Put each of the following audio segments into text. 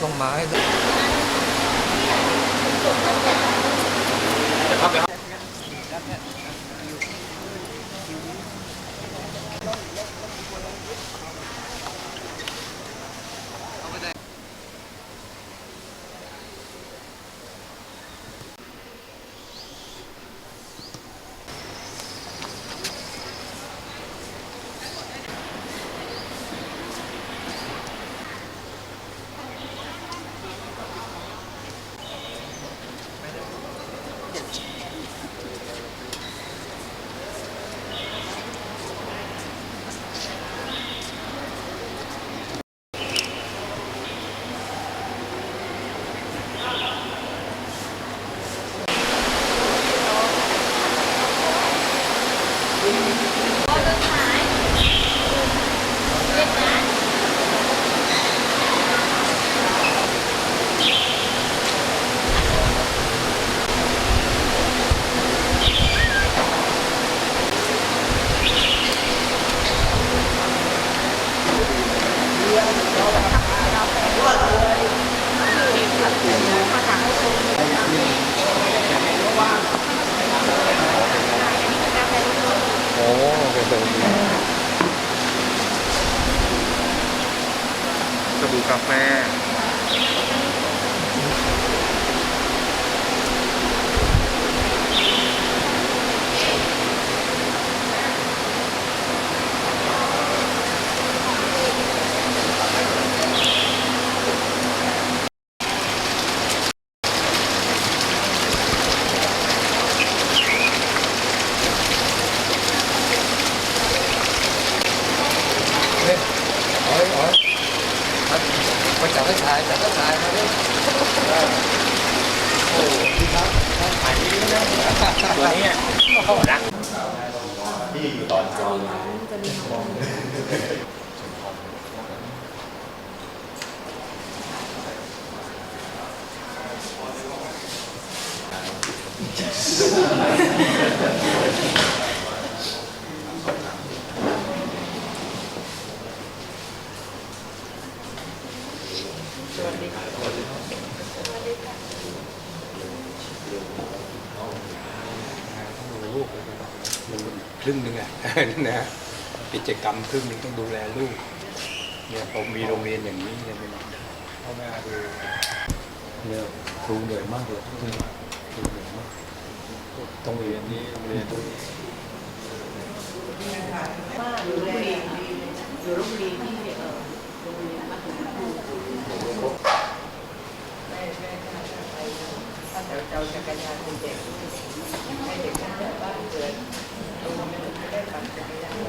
Con. เป็นแบบสบู่กาแฟ อ่ะรัก ลูกมันครึ่งหนึ่งอะนะกิจกรรมครึ่งหนึ่งต้องดูแลลูกเนี่ยผมมีโรงเรียนอย่างนี้เนี่ยเป็นพ่อแม่ดูเนี่ยครูเหนื่อยมากเลยครูเหนื่อยมากต้องเรียนนี้เรียน ว่าอยู่โรงเรียนอยู่โรงเรียนที่เออโรงเรียนมัธยมแม่แม่ถ้าไปถ้าเจ้าจักรยานให้เด็กให้เด็กตั้งแต่บ้านเกิดตรงนี้ไม่ได้ปั่นจักรยาน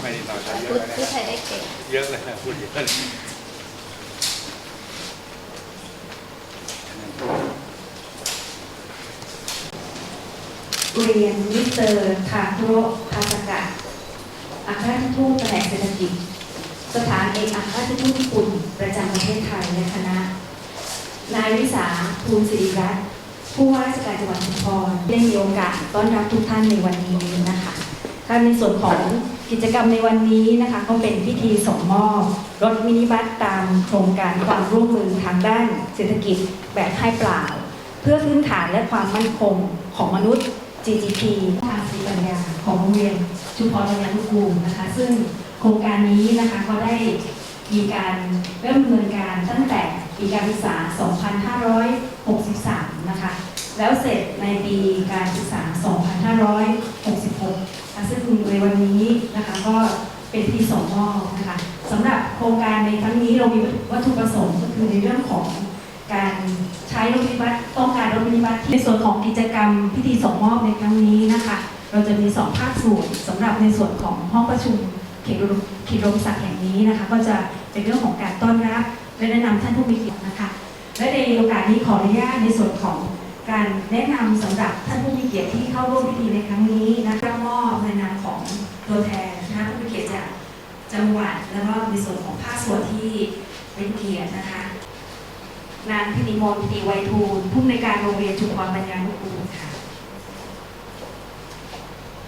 ไม่ได้ต่อใจเยพูอะนะพูดไทยได้เก่งเยอะเลยนะพูดเยอะเลยเรียนมิสเตอร์ทาโรคาสกะอัครราชทูตแผนกเศรษฐกิจ สถานเอกอัครราชทูตญี่ปุ่น ประจำประเทศไทยและคณะ นายวิสาภูลศิริรัตน์ผู้ว่าราชการจังหวัดชุมพรได้มีโอกาสต้อนรับทุกท่านในวันนี้นะคะ ค่ะในส่วนของกิจกรรมในวันนี้นะคะก็เป็นพิธีส่งมอบ รถมินิบัสตามโครงการความร่วมมือทางด้านเศรษฐกิจแบบให้เปล่า เพื่อพื้นฐานและความมั่นคงของมนุษย์ GGP ทางศรีปัญญาของโรงเรียนชุมพรปัญญานุกูลนะคะ ซึ่งโครงการนี้นะคะก็ได้มีการเริ่มดำเนินการตั้งแต่ปีการศึกษา 2563 นะคะ แล้วเสร็จในปีการศึกษา 2566 ซึ่งในวันนี้นะคะก็เป็นพิธีส่งมอบนะคะสำหรับโครงการในครั้งนี้เรามีวัตถุประสงค์ก็คือในเรื่องของการใช้รถมินิบัสต้องการรถมินิบัสในส่วนของกิจกรรมพิธีส่งมอบในครั้งนี้นะคะ เราจะมีสองภาคส่วนสำหรับในส่วนของห้องประชุมเขตอุดมเขตอุดมศักดิ์แห่งนี้นะคะ ก็จะเป็นเรื่องของการต้อนรับและแนะนำท่านผู้มีเกียรตินะคะ และในโอกาสนี้ขออนุญาตในส่วนของ การแนะนำสำหรับท่านผู้มีเกียรติที่เข้าร่วมพิธีในครั้งนี้นะคะมอบในนามของตัวแทนนะคะผู้มีเกียรติจากจังหวัดแล้วก็ในส่วนของภาคส่วนที่เป็นเกียรตินะคะนางพินิมนต์ตีไวทูลผู้ในการโรงเรียนชุมพรปัญญานุกูลค่ะ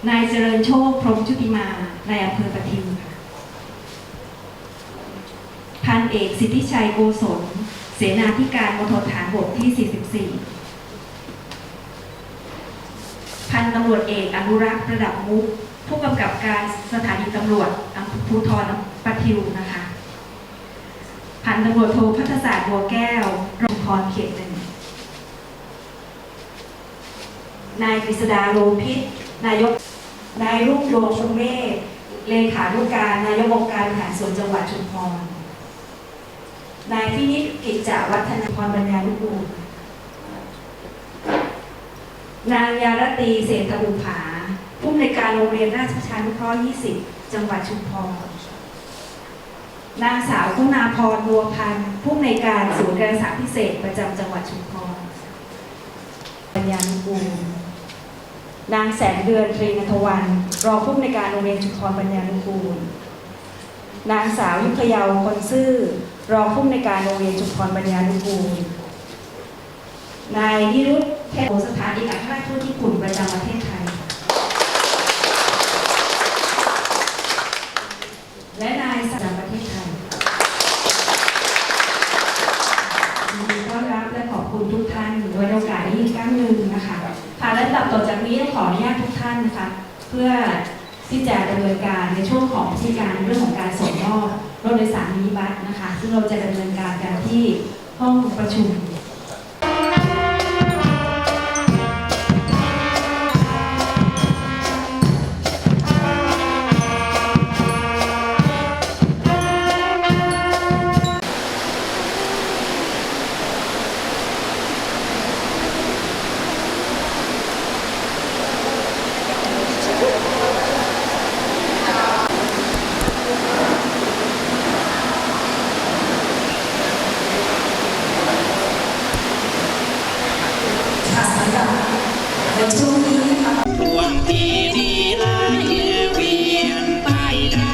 นายเจริญโชคพรหมชุติมาในอำเภอปทิวค่ะพันเอกสิทธิชัยโกศลเสนาธิการมณฑลฐานบกที่ 44 พัน ตำรวจเอกอนุรักษ์ระดับมุกผู้กำกับการสถานีตำรวจภูธรปะทิวนะคะพันตำรวจโทพัฒศาสตร์บัวแก้วรงพรเขตหนึ่งนายกฤษดาโลพิษนายกนายรุ่งโรจน์ชุมเมธเลขานุการนายกองการบริหารส่วนจังหวัดชุมพรนายพินิจกิจจวัฒนพรปัญญานุกูล นางยารตีเศรษฐบุภาผู้อำนการโรงเรียนราชชานุเคราะห์20 จังหวัดชุมพร นางสาวคุณาพรบัวพันธ์ผู้อำนการศูนย์การศึกษาพิเศษประจำจังหวัดชุมพร ปัญญานุกูล นางแสงเดือนตรีนทวัน รองผู้อำนการโรงเรียนชุมพรปัญญานุกูล นางสาวยุพเยาวคนซื่อ รองผู้อำนการโรงเรียนชุมพรปัญญานุกูล นายนิรุต เทพโอสถานเอกอัครราชทูตญี่ปุ่นประจำประเทศไทย และนายสัจประเทศไทยยินดีต้อนรับและขอบคุณทุกท่านโดยโอกาสนี้อีกครั้งหนึ่งนะคะค่ะและลำดับต่อจากนี้ขออนุญาตทุกท่านนะคะ เพื่อที่จะดำเนินการในช่วงของพิธีการเรื่องของการส่งมอบรถโดยสารมินิบัสนะคะ ซึ่งเราจะดำเนินการกันที่ห้องประชุม